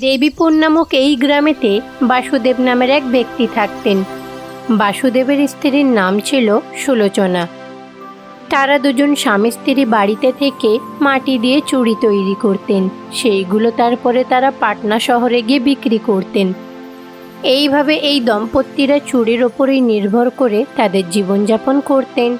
দেবীপুর নামক এই গ্রামেতে বাসুদেব নামের এক ব্যক্তি থাকতেন। বাসুদেবের স্ত্রীর নাম ছিল সুলোচনা। তারা দুজন স্বামী স্ত্রী বাড়িতে থেকে মাটি দিয়ে চুড়ি তৈরি করতেন। সেইগুলো তারপরে তারা পাটনা শহরে গিয়ে বিক্রি করতেন। এইভাবে এই দম্পতিরা চুড়ির ওপরেই নির্ভর করে তাদের জীবনযাপন করতেন।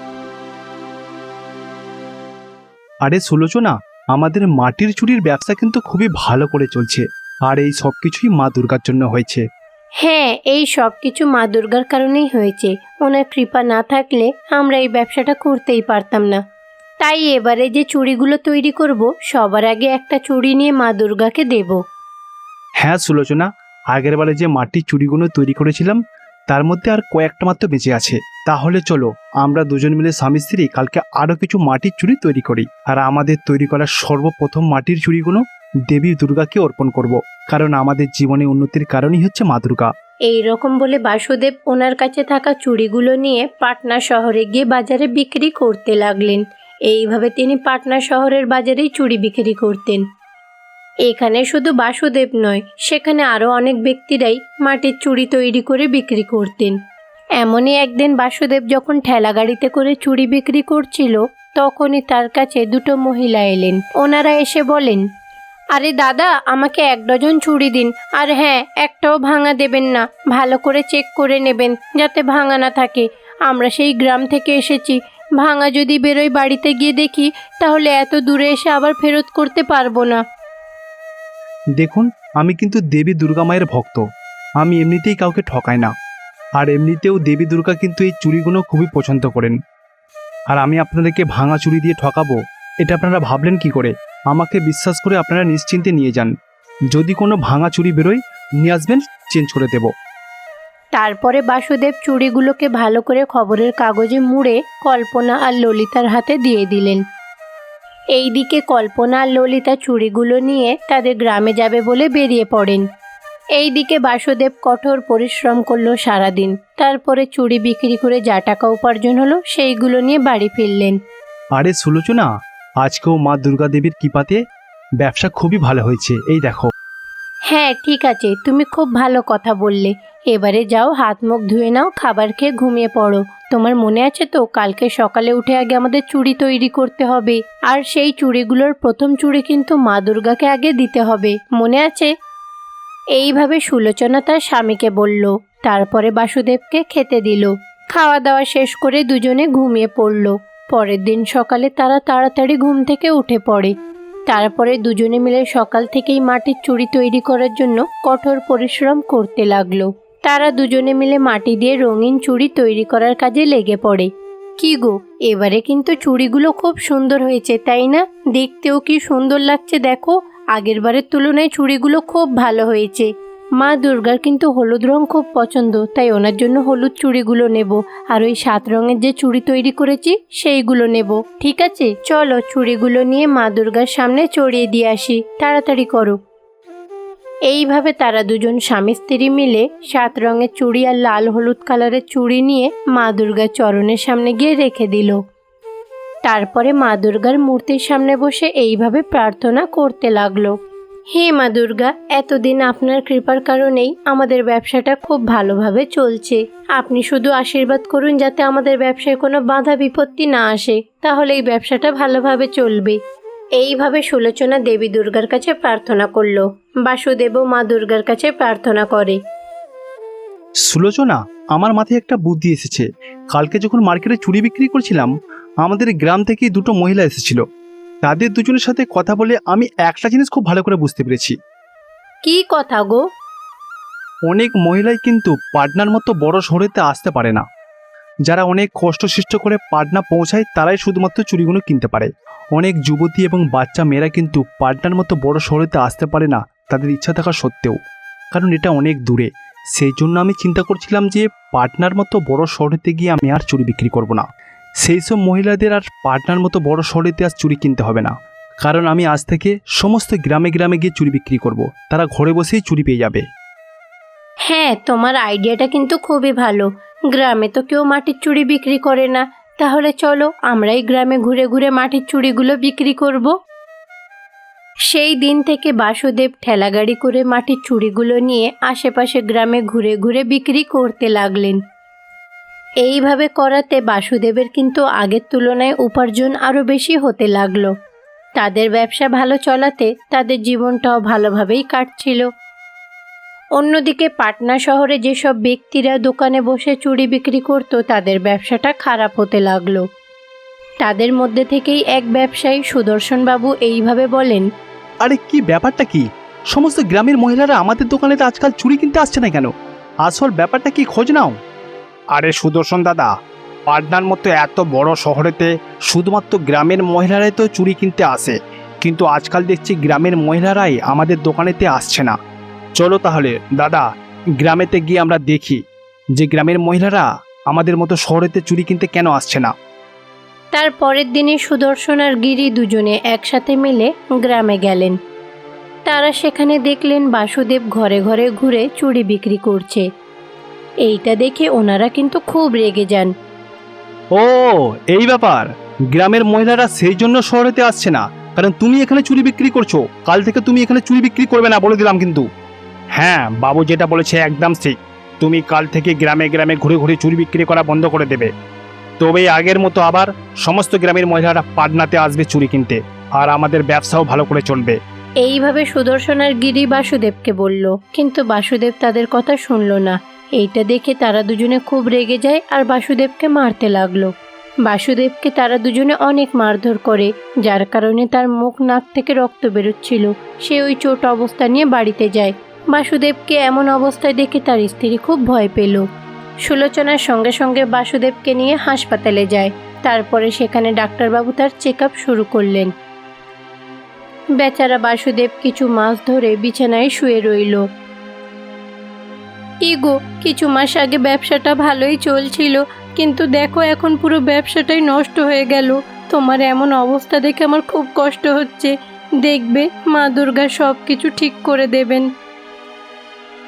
আরে সুলোচনা, আমাদের মাটির চুরির ব্যবসা কিন্তু খুবই ভালো করে চলছে। আর এই সব কিছুই মা দুর্গার জন্য হয়েছে। হ্যাঁ এই সব কিছু মা দুর্গার কারণেই হয়েছে। ওনার কৃপা না থাকলে আমরা এই ব্যবসাটা করতেই পারতাম না। তাই এবারে যে চুড়িগুলো তৈরি করব সবার আগে একটা চুড়ি নিয়ে মা দুর্গাকে দেব। হ্যাঁ সুলোচনা আগের বারে যে মাটির চুড়িগুলো তৈরি করেছিলাম তার মধ্যে আর কয়েকটা মাত্র বেঁচে আছে। তাহলে চলো আমরা দুজন মিলে স্বামী স্ত্রী কালকে আরও কিছু মাটির চুড়ি তৈরি করি। আর আমাদের তৈরি করা সর্বপ্রথম মাটির চুড়িগুলো দেবী দুর্গাকে অর্পণ করব। কারণ আমাদের জীবনে উন্নতির কারণই হচ্ছে মা দুর্গা। এই রকম বলে বাসুদেব ওনার কাছে থাকা চুড়িগুলো নিয়ে পাটনা শহরে গিয়ে বাজারে বিক্রি করতে লাগলেন। এইভাবে তিনি পাটনা শহরের বাজারেই চুড়ি বিক্রি করতেন। এখানে শুধু বাসুদেব নয়, সেখানে আরও অনেক ব্যক্তিরাই মাটির চুড়ি তৈরি করে বিক্রি করতেন। এমনই একদিন বাসুদেব যখন ঠেলা গাড়িতে করে চুড়ি বিক্রি করছিল, তখনই তার কাছে দুটো মহিলা এলেন। ওনারা এসে বলেন আরে দাদা, আমাকে এক ডজন চুড়ি দিন। আর হ্যাঁ একটাও ভাঙা দেবেন না। ভালো করে চেক করে নেবেন, যাতে ভাঙা না থাকে। আমরা সেই গ্রাম থেকে এসেছি। ভাঙা যদি বেরোয় বাড়িতে গিয়ে দেখি, তাহলে এত দূরে এসে আবার ফেরত করতে পারব না। দেখুন, আমি কিন্তু দেবী দুর্গা মায়ের ভক্ত। আমি এমনিতেই কাউকে ঠকাই না। আর এমনিতেও দেবী দুর্গা কিন্তু এই চুড়িগুলো খুবই পছন্দ করেন। আর আমি আপনাদেরকে ভাঙা চুড়ি দিয়ে ঠকাবো, এটা আপনারা ভাবলেন কি করে? আমাকে বিশ্বাস করে আপনারা নিশ্চিন্তে নিয়ে যান। যদি কোনো ভাঙা চুড়ি বেরোয় নিয়ে আসবেন চেঞ্জ করে দেব। তারপরে বাসুদেব চুড়িগুলোকে ভালো করে খবরের কাগজে মুড়ে কল্পনা আর ললিতার হাতে দিয়ে দিলেন। এইদিকে কল্পনা আর ললিতা চুড়িগুলো নিয়ে তাদের গ্রামে যাবে বলে বেরিয়ে পড়েন। এইদিকে বাসুদেব কঠোর পরিশ্রম করল সারাদিন। তারপরে চুড়ি বিক্রি করে যা টাকা উপার্জন হলো সেইগুলো নিয়ে বাড়ি ফিরলেন। আরে সুলোচনা আজকেও মা দুর্গা দেবীর কৃপাতে ব্যবসা খুবই ভালো হয়েছে। এই দেখো। হ্যাঁ ঠিক আছে। তুমি খুব ভালো কথা বললে। এবারে যাও, হাত মুখ ধুয়ে নাও, খাবার খেয়ে ঘুমিয়ে পড়ো। তোমার মনে আছে তো, কালকে সকালে উঠে আগে আমাদের চুড়ি তৈরি করতে হবে। আর সেই চুড়িগুলোর প্রথম চুড়ি কিন্তু মা দুর্গাকে আগে দিতে হবে। মনে আছে? এইভাবে সুলোচনা তার স্বামীকে বলল। তারপরে বাসুদেবকে খেতে দিল। খাওয়া দাওয়া শেষ করে দুজনে ঘুমিয়ে পড়ল। পরের দিন সকালে তারা তাড়াতাড়ি ঘুম থেকে উঠে পড়ে। তারপরে দুজনে মিলে সকাল থেকেই মাটির চুড়ি তৈরি করার জন্য কঠোর পরিশ্রম করতে লাগল। তারা দুজনে মিলে মাটি দিয়ে রঙিন চুড়ি তৈরি করার কাজে লেগে পড়ে। কি গো, এবারে কিন্তু চুড়িগুলো খুব সুন্দর হয়েছে, তাই না? দেখতেও কি সুন্দর লাগছে, দেখো। আগের বারের তুলনায় চুড়িগুলো খুব ভালো হয়েছে। মা দুর্গার কিন্তু হলুদ রং খুব পছন্দ, তাই ওনার জন্য হলুদ চুড়িগুলো নেব। আর ওই সাত রঙের যে চুড়ি তৈরি করেছি, সেইগুলো নেব। ঠিক আছে? চলো চুড়িগুলো নিয়ে মা দুর্গার সামনে চড়িয়ে দিয়ে আসি। তাড়াতাড়ি করো। এইভাবে তারা দুজন স্বামী স্ত্রী মিলে সাত রঙের চুড়ি আর লাল হলুদ কালারের চুড়ি নিয়ে মা দুর্গার চরণের সামনে গিয়ে রেখে দিল। তারপরে মা দুর্গার মূর্তির সামনে বসে এইভাবে প্রার্থনা করতে লাগল। হে মা দুর্গা, এতদিন আপনার কৃপার কারণেই আমাদের ব্যবসাটা খুব ভালোভাবে চলছে। আপনি শুধু আশীর্বাদ করুন যাতে আমাদের ব্যবসায় কোনো বাধা বিপত্তি না আসে, তাহলে এই ব্যবসাটা ভালোভাবে চলবে। এইভাবে সুলোচনা দেবী দুর্গার কাছে প্রার্থনা করল। বাসুদেবও মা দুর্গার কাছে প্রার্থনা করে। সুলোচনা, আমার মাথায় একটা বুদ্ধি এসেছে। কালকে যখন মার্কেটে চুরি বিক্রি করছিলাম, আমাদের গ্রাম থেকে দুটো মহিলা এসেছিল। তাদের দুজনের সাথে কথা বলে আমি একটা জিনিস খুব ভালো করে বুঝতে পেরেছি। কি কথা গো? অনেক মহিলাই কিন্তু পাটনার মতো বড় শহরেতে আসতে পারে না। যারা অনেক কষ্ট সৃষ্ট করে পাটনা পৌঁছায় তারাই শুধুমাত্র চুরিগুলো কিনতে পারে। অনেক যুবতী এবং বাচ্চা মেয়েরা কিন্তু পাটনার মতো বড় শহরেতে আসতে পারে না তাদের ইচ্ছা থাকা সত্ত্বেও। কারণ এটা অনেক দূরে। সেই জন্য আমি চিন্তা করছিলাম যে পাটনার মতো বড় শহরেতে গিয়ে আমি আর চুরি বিক্রি করব না। সেই সব মহিলাদের আর পাটনার মতো বড় শহরেতে আর চুরি কিনতে হবে না। কারণ আমি আজ থেকে সমস্ত গ্রামে গ্রামে গিয়ে চুরি বিক্রি করব। তারা ঘরে বসেই চুরি পেয়ে যাবে। হ্যাঁ তোমার আইডিয়াটা কিন্তু খুবই ভালো। গ্রামে তো কেউ মাটির চুড়ি বিক্রি করে না। তাহলে চলো, আমরাই গ্রামে ঘুরে ঘুরে মাটির চুড়িগুলো বিক্রি করব। সেই দিন থেকে বাসুদেব ঠেলাগাড়ি করে মাটির চুড়িগুলো নিয়ে আশেপাশে গ্রামে ঘুরে ঘুরে বিক্রি করতে লাগলেন। এইভাবে করাতে বাসুদেবের কিন্তু আগের তুলনায় উপার্জন আরও বেশি হতে লাগল। তাদের ব্যবসা ভালো চলাতে তাদের জীবনটাও ভালোভাবেই কাটছিল। অন্যদিকে পাটনা শহরে যেসব ব্যক্তিরা দোকানে বসে চুড়ি বিক্রি করত, তাদের ব্যবসাটা খারাপ হতে লাগল। তাদের মধ্যে থেকেই এক ব্যবসায়ী সুদর্শনবাবু এইভাবে বলেন, আরে কি ব্যাপারটা কি? সমস্ত গ্রামের মহিলারা আমাদের দোকানে তো আজকাল চুরি কিনতে আসছে না কেন? আসল ব্যাপারটা কি খোঁজ নাও। আরে সুদর্শন দাদা, পাটনার মতো এত বড় শহরেতে শুধুমাত্র গ্রামের মহিলারাই তো চুরি কিনতে আসে, কিন্তু আজকাল দেখছি গ্রামের মহিলারাই আমাদের দোকানেতে আসছে না। চলো তাহলে, দাদা, গ্রামেতে গিয়ে আমরা দেখি যে গ্রামের মহিলারা আমাদের মতো শহরেতে চুরি কিনতে কেন আসছে না। তার পরের দিনে সুদর্শন আর গিরি দুজনে একসাথে মিলে গ্রামে গেলেন। তারা সেখানে দেখলেন বাসুদেব ঘরে ঘরে ঘুরে চুড়ি বিক্রি করছে। এইটা দেখে ওনারা কিন্তু খুব রেগে যান। ও এই ব্যাপার। গ্রামের মহিলারা সেই জন্য শহরেতে আসছে না। কারণ তুমি এখানে চুরি বিক্রি করছ। কাল থেকে তুমি এখানে চুরি বিক্রি করবে না বলে দিলাম কিন্তু। হ্যাঁ বাবু যেটা বলেছে একদম ঠিক। তুমি কাল থেকে গ্রামে গ্রামে ঘুরে ঘুরে চুরি বিক্রি করা বন্ধ করে দেবে। তবে আগের মতো আবার সমস্ত গ্রামের মহিলারা পাটনাতে আসবে চুরি কিনতে। আর আমাদের ব্যবসাও ভালো করে চলবে। এইভাবে সুদর্শন আর গিরি বাসুদেবকে বলল। কিন্তু বাসুদেব তাদের কথা শুনল না। এইটা দেখে তারা দুজনে খুব রেগে যায় আর বাসুদেবকে মারতে লাগল। বাসুদেবকে তারা দুজনে অনেক মারধর করে, যার কারণে তার মুখ নাক থেকে রক্ত বেরোচ্ছিল। সে ওই চোট অবস্থা নিয়ে বাড়িতে যায়। বাসুদেবকে এমন অবস্থায় দেখে তার স্ত্রী খুব ভয় পেল। সুলোচনার সঙ্গে সঙ্গে বাসুদেবকে নিয়ে হাসপাতালে যায়। তারপরে সেখানে ডাক্তারবাবু তার চেক শুরু করলেন। বেচারা বাসুদেব কিছু মাস ধরে বিছানায় শুয়ে রইল। ইগো, কিছু মাস আগে ব্যবসাটা ভালোই চলছিল, কিন্তু দেখো এখন পুরো ব্যবসাটাই নষ্ট হয়ে গেল। তোমার এমন অবস্থা দেখে আমার খুব কষ্ট হচ্ছে। দেখবে, মা দুর্গা সব কিছু ঠিক করে দেবেন।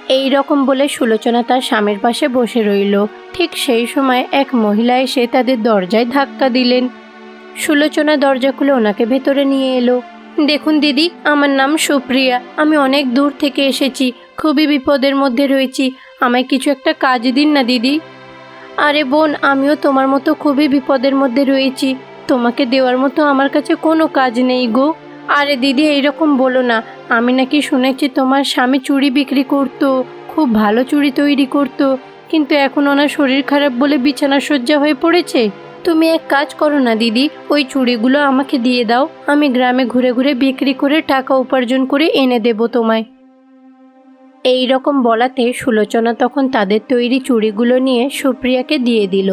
এই রকম বলে সুলোচনা তার স্বামীর পাশে বসে রইল। ঠিক সেই সময় এক মহিলা এসে তাদের দরজায় ধাক্কা দিলেন। সুলোচনা দরজা খুলে ওনাকে ভেতরে নিয়ে এলো। দেখুন দিদি, আমার নাম সুপ্রিয়া। আমি অনেক দূর থেকে এসেছি। খুবই বিপদের মধ্যে রয়েছি। আমায় কিছু একটা কাজ দিন না, দিদি। আরে বোন, আমিও তোমার মতো খুবই বিপদের মধ্যে রয়েছি। তোমাকে দেওয়ার মতো আমার কাছে কোনো কাজ নেই গো। আরে দিদি, এইরকম বলো না। আমি নাকি শুনেছি তোমার স্বামী চুড়ি বিক্রি করতো, খুব ভালো চুড়ি তৈরি করতো, কিন্তু এখন ওনার শরীর খারাপ বলে বিছানা শয্যা হয়ে পড়েছে। তুমি এক কাজ করো না, দিদি। ওই চুড়িগুলো আমাকে দিয়ে দাও। আমি গ্রামে ঘুরে ঘুরে বিক্রি করে টাকা উপার্জন করে এনে দেব তোমায়। এই রকম বলাতে সুলোচনা তখন তাদের তৈরি চুড়িগুলো নিয়ে সুপ্রিয়াকে দিয়ে দিল।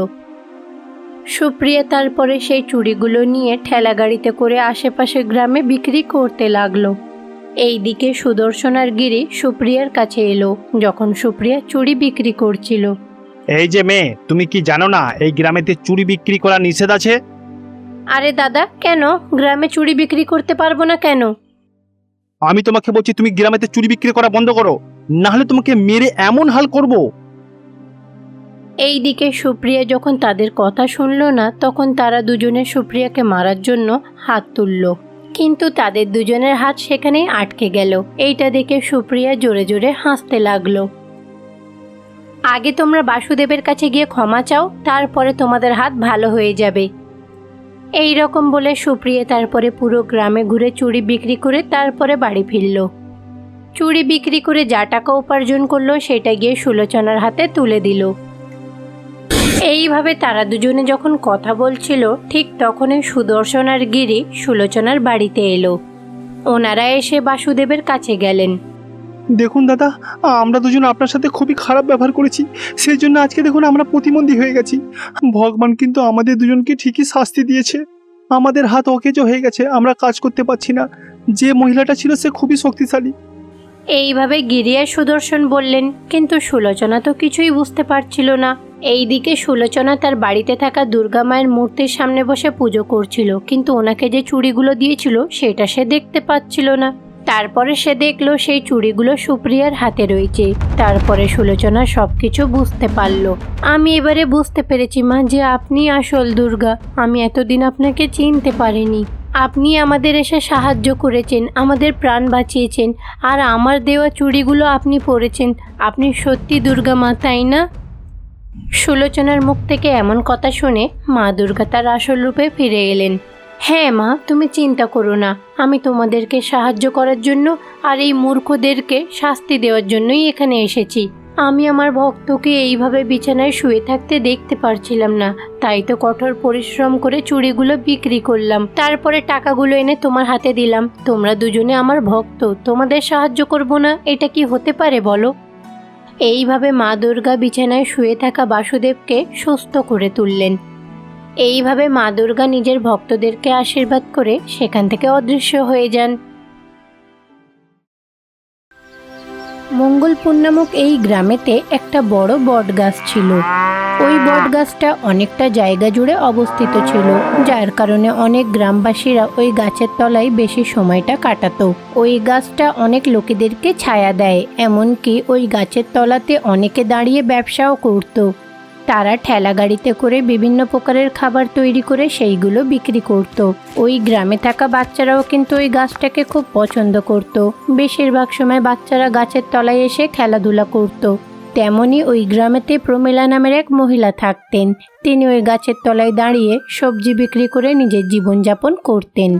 সুপ্রিয়া তারপরে সেই চুড়িগুলো নিয়ে ঠেলা গাড়িতে করে আশেপাশে গ্রামে বিক্রি করতে লাগল। এইদিকে সুদর্শন আর গিরি সুপ্রিয়ার কাছে এলো যখন সুপ্রিয়া চুড়ি বিক্রি করছিল। এই যে মেয়ে তুমি কি জানো না এই গ্রামেতে চুড়ি বিক্রি করা নিষেধ আছে? আরে দাদা কেন? গ্রামে চুড়ি বিক্রি করতে পারব না কেন? আমি তোমাকে বলছি তুমি গ্রামেতে চুড়ি বিক্রি করা বন্ধ করো। না হলে তোমাকে মেরে এমন হাল করব। এইদিকে সুপ্রিয়া যখন তাদের কথা শুনলো না, তখন তারা দুজনে সুপ্রিয়াকে মারার জন্য হাত তুলল। কিন্তু তাদের দুজনের হাত সেখানেই আটকে গেল। এইটা দেখে সুপ্রিয়া জোরে জোরে হাসতে লাগল। আগে তোমরা বাসুদেবের কাছে গিয়ে ক্ষমা চাও, তারপরে তোমাদের হাত ভালো হয়ে যাবে। এই রকম বলে সুপ্রিয়া তারপরে পুরো গ্রামে ঘুরে চুড়ি বিক্রি করে তারপরে বাড়ি ফিরল। চুড়ি বিক্রি করে যা টাকা উপার্জন করল সেটা গিয়ে সুলোচনার হাতে তুলে দিল। এইভাবে তারা দুজনে যখন কথা বলছিল, ঠিক তখনই সুদর্শন আর গিরি সুলোচনার বাড়িতে এলো। ওনারা এসে বাসুদেবের কাছে গেলেন। দেখুন দাদা, আমরা দুজন আপনার সাথে খুবই খারাপ ব্যবহার করেছি। সেই জন্য আজকে দেখুন আমরা প্রতিবন্ধী হয়ে গেছি। ভগবান কিন্তু আমাদের দুজনকে ঠিকই শাস্তি দিয়েছে। আমাদের হাত অকেজো হয়ে গেছে, আমরা কাজ করতে পারছি না। যে মহিলাটা ছিল সে খুবই শক্তিশালী। এইভাবে গিরিয়া সুদর্শন বললেন, কিন্তু সুলোচনা তো কিছুই বুঝতে পারছিল না। এইদিকে সুলোচনা তার বাড়িতে থাকা দুর্গা মায়ের মূর্তির সামনে বসে পুজো করছিল, কিন্তু ওনাকে যে চুড়িগুলো দিয়েছিল, সেটা সে দেখতে পাচ্ছিল না। তারপরে সে দেখল সেই চুড়িগুলো সুপ্রিয়ার হাতে রয়েছে। তারপরে সুলোচনা সব কিছু বুঝতে পারল। আমি এবারে বুঝতে পেরেছি মা যে আপনি আসল দুর্গা, আমি এতদিন আপনাকে চিনতে পারিনি। আপনি আমাদের এসে সাহায্য করেছেন, আমাদের প্রাণ বাঁচিয়েছেন, আর আমার দেওয়া চুড়িগুলো আপনি পরেছেন। আপনি সত্যি দুর্গা মা, তাই না? সুলোচনার মুখ থেকে এমন কথা শুনে মা দুর্গা তার আসল রূপে ফিরে এলেন। হ্যাঁ মা, তুমি চিন্তা করো না। আমি তোমাদেরকে সাহায্য করার জন্য আর এই মূর্খদেরকে শাস্তি দেওয়ার জন্যই এখানে এসেছি। আমি আমার ভক্তকে এইভাবে বিছানায় শুয়ে থাকতে দেখতে পারছিলাম না। তাই তো কঠোর পরিশ্রম করে চুড়িগুলো বিক্রি করলাম। তারপরে টাকাগুলো এনে তোমার হাতে দিলাম। তোমরা দুজনে আমার ভক্ত, তোমাদের সাহায্য করব না? এটা কি হতে পারে বলো? এইভাবে মা দুর্গা বিছানায় শুয়ে থাকা বাসুদেবকে সুস্থ করে তুললেন। এইভাবে মা দুর্গা নিজের ভক্তদেরকে আশীর্বাদ করে সেখান থেকে অদৃশ্য হয়ে যান। মঙ্গলপুর নামক এই গ্রামেতে একটা বড় বট গাছ ছিল। ওই বট গাছটা অনেকটা জায়গা জুড়ে অবস্থিত ছিল, যার কারণে অনেক গ্রামবাসীরা ওই গাছের তলায় বেশি সময়টা কাটাতো। ওই গাছটা অনেক লোকেদেরকে ছায়া দেয়, এমনকি ওই গাছের তলাতে অনেকে দাঁড়িয়ে ব্যবসাও করতো। তারা ঠেলা গাড়িতে করে বিভিন্ন প্রকারের খাবার তৈরি করে সেইগুলো বিক্রি করত। ওই গ্রামে থাকা বাচ্চারাও কিন্তু ওই গাছটাকে খুব পছন্দ করত। বেশিরভাগ সময় বাচ্চারা গাছের তলায় এসে খেলাধুলা করত। তেমনি ওই গ্রামেতে প্রমিলা নামের এক মহিলা থাকতেন তিনি ওই গাছের তলায় দাঁড়িয়ে সবজি বিক্রি করে নিজের জীবনযাপন করতেন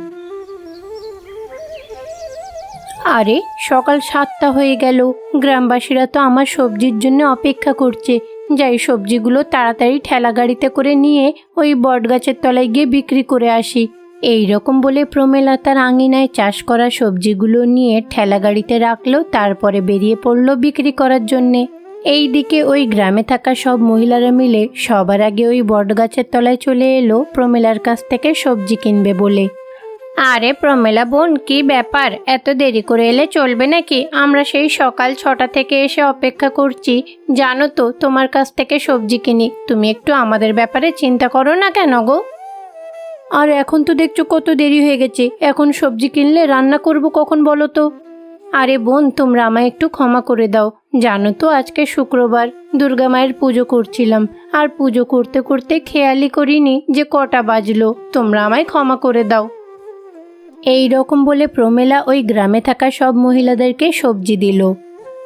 আরে, সকাল সাতটা হয়ে গেল গ্রামবাসীরা তো আমার সবজির জন্য অপেক্ষা করছে যাই সবজিগুলো তাড়াতাড়ি ঠেলা গাড়িতে করে নিয়ে ওই বটগাছের তলায় গিয়ে বিক্রি করে আসি। এই রকম বলে প্রমেলা তার আঙিনায় চাষ করা সবজিগুলো নিয়ে ঠেলা গাড়িতে রাখল, তারপরে বেরিয়ে পড়ল বিক্রি করার জন্যে। এই দিকে ওই গ্রামে থাকা সব মহিলারা মিলে সবার আগে ওই বটগাছের তলায় চলে এলো প্রমেলার কাছ থেকে সবজি কিনবে বলে। আরে প্রমেলা বোন কি ব্যাপার? এত দেরি করে এলে চলবে নাকি? আমরা সেই সকাল ছটা থেকে এসে অপেক্ষা করছি। জানো তো তোমার কাছ থেকে সবজি কিনি। তুমি একটু আমাদের ব্যাপারে চিন্তা করো না কেন গো? আর এখন তো দেখছ কত দেরি হয়ে গেছে। এখন সবজি কিনলে রান্না করব কখন বলো তো? আরে বোন তোমরা আমায় একটু ক্ষমা করে দাও। জানো তো আজকে শুক্রবার দুর্গা মায়ের পুজো করছিলাম। আর পুজো করতে করতে খেয়ালি করিনি যে কটা বাজলো। তোমরা আমায় ক্ষমা করে দাও। এই রকম বলে প্রমেলা ওই গ্রামে থাকা সব মহিলাদেরকে সবজি দিল।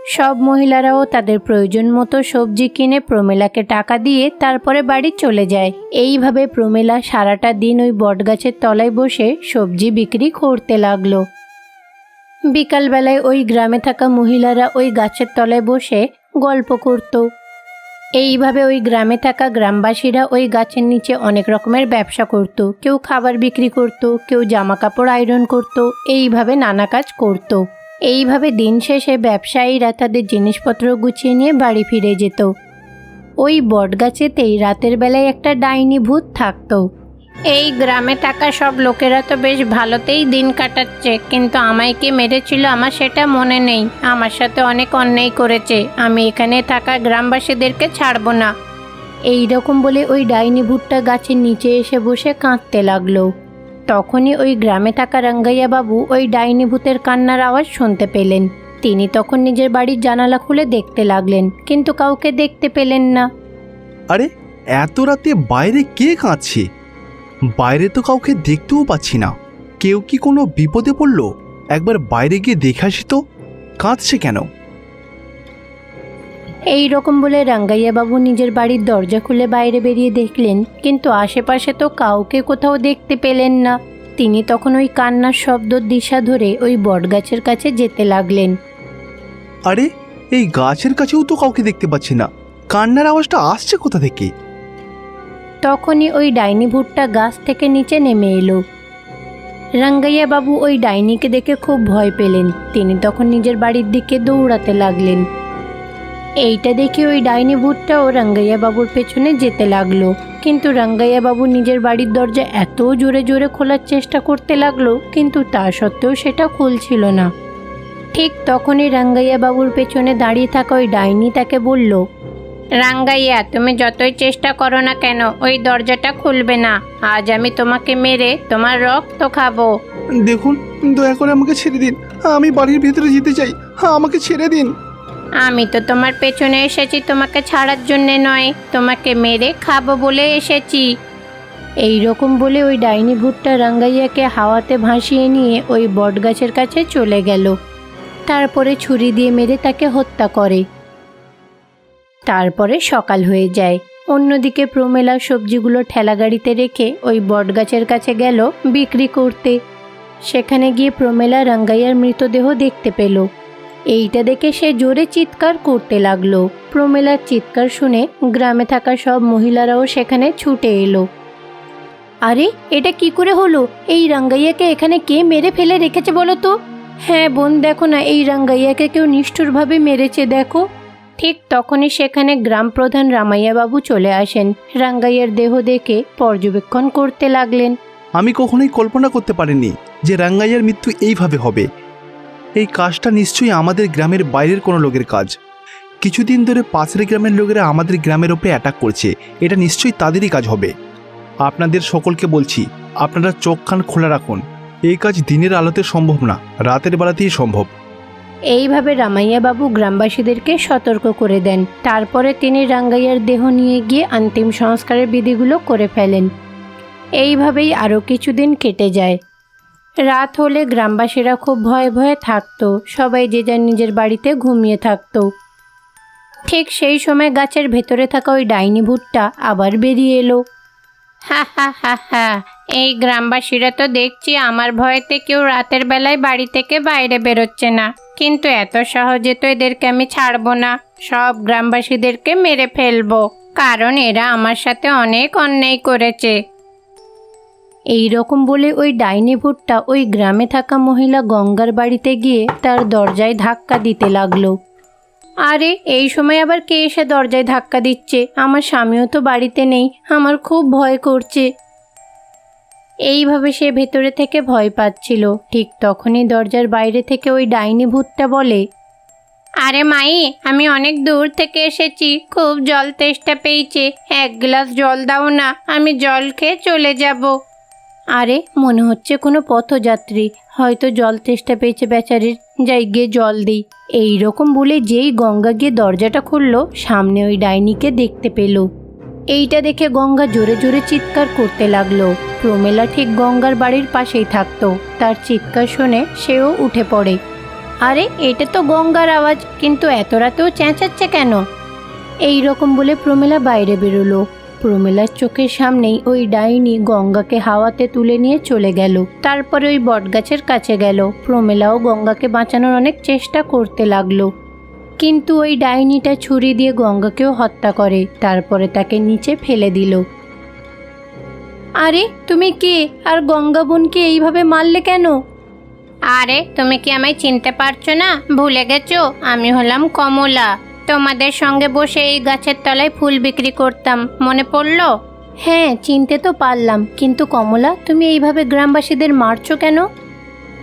সব মহিলারাও তাদের প্রয়োজন মতো সবজি কিনে প্রমেলাকে টাকা দিয়ে তারপরে বাড়ি চলে যায়। এইভাবে প্রমেলা সারাটা দিন ওই বটগাছের তলায় বসে সবজি বিক্রি করতে লাগল। বিকালবেলায় ওই গ্রামে থাকা মহিলারা ওই গাছের তলায় বসে গল্প করতো। এইভাবে ওই গ্রামে থাকা গ্রামবাসীরা ওই গাছের নিচে অনেক রকমের ব্যবসা করত। কেউ খাবার বিক্রি করত, কেউ জামা কাপড় আয়রন করত, এইভাবে নানা কাজ করত। এইভাবে দিন শেষে ব্যবসায়ীরা তাদের জিনিসপত্র গুছিয়ে নিয়ে বাড়ি ফিরে যেত। ওই বটগাছেতেই রাতের বেলায় একটা ডাইনি ভূত থাকতো। এই গ্রামে থাকা সব লোকেরা তো বেশ ভালোতেই দিন কাটাচ্ছে, কিন্তু আমায় কি মেরেছিল আমার সেটা মনে নেই। আমার সাথে অনেক অন্যায় করেছে, আমি এখানে থাকা গ্রামবাসীদেরকে ছাড়বো না। এই রকম বলে ওই ডাইনি ভূতটা গাছের নিচে এসে বসে কাঁদতে লাগল। তখনই ওই গ্রামে থাকা রঙ্গাইয়া বাবু ওই ডাইনি ভূতের কান্নার আওয়াজ শুনতে পেলেন। তিনি তখন নিজের বাড়ির জানালা খুলে দেখতে লাগলেন, কিন্তু কাউকে দেখতে পেলেন না। আরে, এত রাতে বাইরে কে কাঁদছে? বাইরে তো কাউকে দেখতেও পাচ্ছি না। কেউ কি কোনো বিপদে পড়ল? একবার বাইরে গিয়ে দেখে আসি তো। কাঁদছে কেন? এই রকম বলে রাঙ্গাইয়া বাবু নিজের বাড়ির দরজা খুলে বাইরে বেরিয়ে দেখলেন কিন্তু আশেপাশে তো কাউকে কোথাও দেখতে পেলেন না। তিনি তখন ওই কান্নার শব্দ দিশা ধরে ওই বটগাছের কাছে যেতে লাগলেন। আরে এই গাছের কাছেও তো কাউকে দেখতে পাচ্ছি না। কান্নার আওয়াজটা আসছে কোথা থেকে? তখনই ওই ডাইনি ভুট্টা গাছ থেকে নিচে নেমে এলো। রাঙ্গাইয়া বাবু ওই ডাইনিকে দেখে খুব ভয় পেলেন। তিনি তখন নিজের বাড়ির দিকে দৌড়াতে লাগলেন। এইটা দেখে ওই ডাইনি ভূতটাও রাঙ্গাইয়া বাবুর পেছনে যেতে লাগল। কিন্তু রাঙ্গাইয়া বাবু নিজের বাড়ির দরজা এত জোরে জোরে খোলার চেষ্টা করতে লাগল, কিন্তু তা সত্ত্বেও সেটা খুলছিল না। ঠিক তখনই রাঙ্গাইয়া বাবুর পেছনে দাঁড়িয়ে থাকা ওই ডাইনি তাকে বলল রাঙ্গাইয়া তুমি যতই চেষ্টা করো না কেন ওই দরজাটা খুলবে না। আজ আমি তোমাকে মেরে তোমার রক্ত খাব। দেখুন দয়া করে আমাকে ছেড়ে দিন। আমি বাড়ির ভিতরে যেতে চাই। আমাকে ছেড়ে দিন। আমি তো তোমার পেছনে এসেছি তোমাকে ছাড়ার জন্যে নয়। তোমাকে মেরে খাব বলে এসেছি। এই রকম বলে ওই ডাইনি ভূতটা রাঙ্গাইয়াকে হাওয়াতে ভাসিয়ে নিয়ে ওই বটগাছের কাছে চলে গেল। তারপরে ছুরি দিয়ে মেরে তাকে হত্যা করে। তারপরে সকাল হয়ে যায়। অন্যদিকে প্রমেলা সবজিগুলো ঠেলাগাড়িতে রেখে ওই বটগাছের কাছে গেল বিক্রি করতে। সেখানে গিয়ে প্রমেলা রাঙ্গাইয়ার মৃতদেহ দেখতে পেল। এইটা দেখে সে জোরে চিৎকার করতে লাগল। প্রমেলার চিৎকার শুনে গ্রামে থাকা সব মহিলারাও সেখানে ছুটে এলো। আরে, এটা কি করে হলো? এই রাঙ্গাইয়াকে এখানে কে মেরে ফেলে রেখেছে বলো তো? হ্যাঁ বোন, দেখো না, এই রাঙ্গাইয়াকে কেউ নিষ্ঠুরভাবে মেরেছে, দেখো। ঠিক তখনই সেখানে গ্রাম প্রধান রামাইয়া বাবু চলে আসেন। রাঙ্গাইয়ার দেহ দেখে পর্যবেক্ষণ করতে লাগলেন। আমি কখনোই কল্পনা করতে পারিনি যে রাঙ্গাইয়ার মৃত্যু এইভাবে হবে। এই কাজটা নিশ্চয়ই আমাদের গ্রামের বাইরের কোনো লোকের কাজ। কিছুদিন ধরে পাশের গ্রামের লোকেরা আমাদের গ্রামের ওপরে অ্যাটাক করছে। এটা নিশ্চয়ই তাদেরই কাজ হবে। আপনাদের সকলকে বলছি, আপনারা চোখ কান খোলা রাখুন। এই কাজ দিনের আলোতে সম্ভব না, রাতের বেলাতেই সম্ভব। এইভাবে রামাইয়া বাবু গ্রামবাসীদেরকে সতর্ক করে দেন। তারপরে তিনি রাঙ্গাইয়ার দেহ নিয়ে গিয়ে অন্তিম সংস্কারের বিধিগুলো করে ফেলেন। এইভাবেই আরও কিছুদিন কেটে যায়। রাত হলে গ্রামবাসীরা খুব ভয়ে ভয়ে থাকতো। সবাই যে যার নিজের বাড়িতে ঘুমিয়ে থাকতো। ঠিক সেই সময় গাছের ভেতরে থাকা ওই ডাইনি ভূতটা আবার বেরিয়ে এলো। হা হা হা হা। এই গ্রামবাসীরা তো দেখছি আমার ভয়েতে কেউ রাতের বেলায় বাড়ি থেকে বাইরে বেরোচ্ছে না। কিন্তু এত সহজে তো এদেরকে আমি ছাড়বো না। সব গ্রামবাসীদেরকে মেরে ফেলব। কারণ এরা আমার সাথে অনেক অন্যায় করেছে। এই রকম বলে ওই ডাইনি ভূতটা ওই গ্রামে থাকা মহিলা গঙ্গার বাড়িতে গিয়ে তার দরজায় ধাক্কা দিতে লাগল। আরে এই সময় আবার কে এসে দরজায় ধাক্কা দিচ্ছে? আমার স্বামীও তো বাড়িতে নেই। আমার খুব ভয় করছে। এইভাবে সে ভেতরে থেকে ভয় পাচ্ছিল। ঠিক তখনই দরজার বাইরে থেকে ওই ডাইনি ভূতটা বলে, আরে মাই, আমি অনেক দূর থেকে এসেছি। খুব জল তেষ্টা পেয়েছে। এক গ্লাস জল দাও না, আমি জল খেয়ে চলে যাব। আরে, মনে হচ্ছে কোনো পথযাত্রী। হয়তো জল তেষ্টা পেয়েছে বেচারির। যাই, গিয়ে জল দিই। এই রকম বলে যেই গঙ্গা গিয়ে দরজাটা খুললো, সামনে ওই ডাইনিকে দেখতে পেল। এইটা দেখে গঙ্গা জোরে জোরে চিৎকার করতে লাগল। প্রমেলা ঠিক গঙ্গার বাড়ির পাশেই থাকতো। তার চিৎকার শুনে সেও উঠে পড়ে। আরে, এটা তো গঙ্গার আওয়াজ, কিন্তু এত রাতেও চেঁচাচ্ছে কেন? এই রকম বলে প্রমেলা বাইরে বেরোলো। প্রমেলার চোখের সামনেই ওই ডাইনি গঙ্গাকে হাওয়াতে তুলে নিয়ে চলে গেল। তারপরে ওই বটগাছের কাছে গেল। প্রমেলাও গঙ্গাকে বাঁচানোর অনেক চেষ্টা করতে লাগল। কিন্তু ওই ডাইনিটা ছুরি দিয়ে গঙ্গাকেও হত্যা করে তারপরে তাকে নিচে ফেলে দিল। আরে তুমি কে? আর গঙ্গা বোনকে এইভাবে মারলে কেন? আরে তুমি কি আমায় চিনতে পারছ না? ভুলে গেছো? আমি হলাম কমলা। তোমাদের সঙ্গে বসে এই গাছের তলায় ফুল বিক্রি করতাম। মনে পড়ল? হ্যাঁ চিনতে তো পারলাম। কিন্তু কমলা তুমি এইভাবে গ্রামবাসীদের মারছো কেন?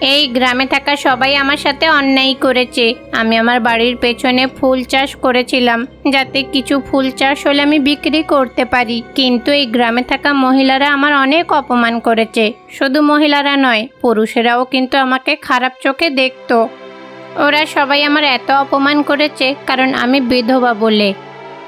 এই গ্রামে থাকা সবাই আমার সাথে অন্যায় করেছে। আমি আমার বাড়ির পেছনে ফুল চাষ করেছিলাম, যাতে কিছু ফুল চাষ হলে আমি বিক্রি করতে পারি। কিন্তু এই গ্রামে থাকা মহিলারা আমার অনেক অপমান করেছে। শুধু মহিলারা নয়, পুরুষেরাও কিন্তু আমাকে খারাপ চোখে দেখতো। ওরা সবাই আমার এত অপমান করেছে, কারণ আমি বিধবা বলে।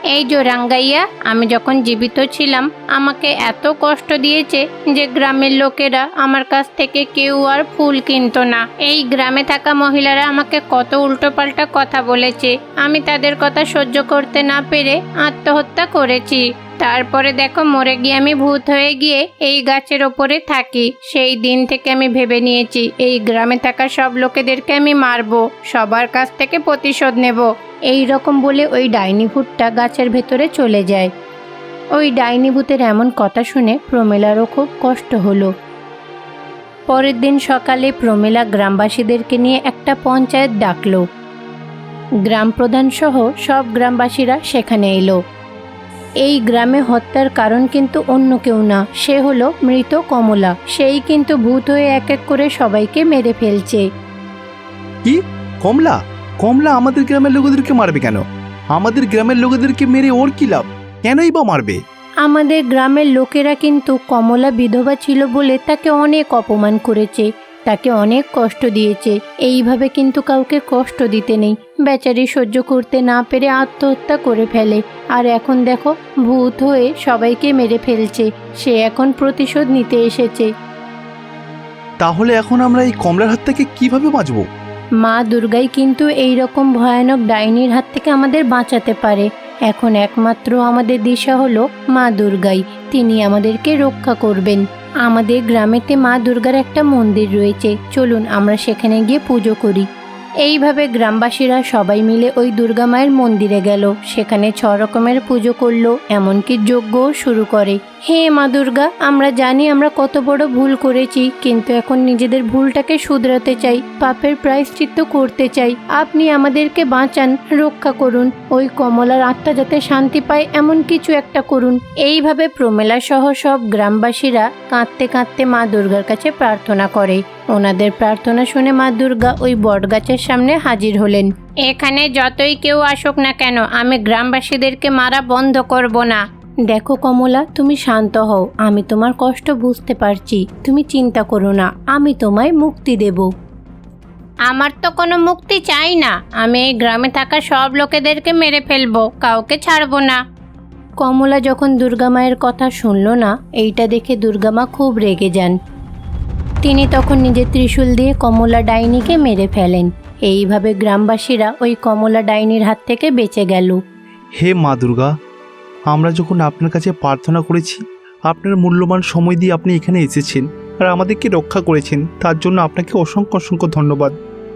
এই যে রাঙ্গাইয়া, আমি যখন জীবিত ছিলাম, আমাকে এত কষ্ট দিয়েছে যে গ্রামের লোকেরা আমার কাছ থেকে কেউ আর ফুল কিনত না। এই গ্রামে থাকা মহিলারা আমাকে কত উল্টোপাল্টা কথা বলেছে। আমি তাদের কথা সহ্য করতে না পেরে আত্মহত্যা করেছি। তারপরে দেখো মরে গিয়ে আমি ভূত হয়ে গিয়ে এই গাছের ওপরে থাকি। সেই দিন থেকে আমি ভেবে নিয়েছি, এই গ্রামে থাকা সব লোকেদেরকে আমি মারবো, সবার কাছ থেকে প্রতিশোধ নেব। এই রকম বলে ওই ডাইনি ভূতটা গাছের ভেতরে চলে যায়। ওই ডাইনি ভূতের এমন কথা শুনে প্রমেলারও খুব কষ্ট হলো। পরের দিন সকালে প্রমেলা গ্রামবাসীদেরকে নিয়ে একটা পঞ্চায়েত ডাকলো। গ্রাম প্রধান সহ সব গ্রামবাসীরা সেখানে এলো। এই গ্রামে হত্যার কারণ কিন্তু অন্য কেউ না। সে হলো মৃত কমলা। সেই কিন্তু ভূত হয়ে এক এক করে সবাইকে মেরে ফেলছে। কি? কমলা? কমলা আমাদের গ্রামের লোকেদেরকে মারবে কেন? আমাদের গ্রামের লোকেদেরকে মেরে ওর কি লাভ? কেনই বা মারবে? আমাদের গ্রামের লোকেরা কিন্তু কমলা বিধবা ছিল বলে তাকে অনেক অপমান করেছে তাকে অনেক কষ্ট দিয়েছে। এইভাবে কিন্তু কাউকে কষ্ট দিতে নেই। বেচারি সহ্য করতে না পেরে আত্মহত্যা করে ফেলে। আর এখন দেখো ভূত হয়ে সবাইকে মেরে ফেলছে। সে এখন প্রতিশোধ নিতে এসেছে। তাহলে এখন আমরা এই কমলার হাত থেকে কীভাবে বাঁচবো? মা দুর্গাই কিন্তু এই রকম ভয়ানক ডাইনির হাত থেকে আমাদের বাঁচাতে পারে। এখন একমাত্র আমাদের দিশা হলো মা দুর্গাই। তিনি আমাদেরকে রক্ষা করবেন। আমাদের গ্রামেতে মা দুর্গার একটা মন্দির রয়েছে। চলুন আমরা সেখানে গিয়ে পুজো করি। এইভাবে গ্রামবাসীরা সবাই মিলে ওই দুর্গা মায়ের মন্দিরে গেল। সেখানে ছ রকমের পুজো করল, এমনকি যজ্ঞও শুরু করে। হে মা দুর্গা, আমরা জানি আমরা কত বড় ভুল করেছি, কিন্তু এখন নিজেদের ভুলটাকে শুধরাতে চাই, পাপের প্রায়শ্চিত্ত করতে চাই। আপনি আমাদেরকে বাঁচান, রক্ষা করুন। ওই কমলার আত্মা যাতে শান্তি পায়, এমন কিছু একটা করুন। এইভাবে প্রমেলা সহ সব গ্রামবাসীরা কাঁদতে কাঁদতে মা দুর্গার কাছে প্রার্থনা করে। ওনাদের প্রার্থনা শুনে মা দুর্গা ওই বটগাছের সামনে হাজির হলেন। এখানে যতই কেউ আসুক না কেন, আমি গ্রামবাসীদেরকে মারা বন্ধ করব না। দেখো কমলা তুমি শান্ত হও। আমি তোমার কষ্ট বুঝতে পারছি। তুমি চিন্তা করো না আমি তোমায় মুক্তি দেব। আমার তো কোনো মুক্তি চাই না। আমি এই গ্রামে থাকা সব লোকেদেরকে মেরে ফেলব কাউকে ছাড়বো না। কমলা যখন দুর্গা মায়ের কথা শুনল না এইটা দেখে দুর্গামা খুব রেগে যান। তিনি তখন নিজের ত্রিশূল দিয়ে কমলা ডাইনিকে মেরে ফেলেন। এইভাবে গ্রামবাসীরা ওই কমলা ডাইনির হাত থেকে বেঁচে গেল। হে মা দুর্গা আমরা যখন আপনার কাছে প্রার্থনা করেছি, আপনার মূল্যবান সময় দিয়ে আপনি এখানে এসেছেন আর আমাদেরকে রক্ষা করেছেন, তার জন্য আপনাকে অসংখ্য অসংখ্য ধন্যবাদ।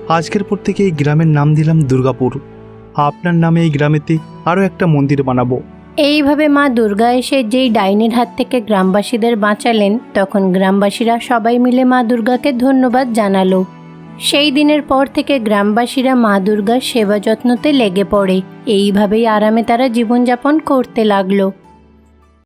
আজকের পর থেকে এই গ্রামের নাম দিলাম দুর্গাপুর। আপনার নামে এই গ্রামেতে আরও একটা মন্দির বানাবো। এইভাবে মা দুর্গা এসে যেই ডাইনের হাত থেকে গ্রামবাসীদের বাঁচালেন, তখন গ্রামবাসীরা সবাই মিলে মা দুর্গাকে ধন্যবাদ জানালো। সেই দিনের পর থেকে গ্রামবাসীরা মা দুর্গার সেবা যত্নতে লেগে পড়ে। এইভাবেই আরামে তারা জীবনযাপন করতে লাগল।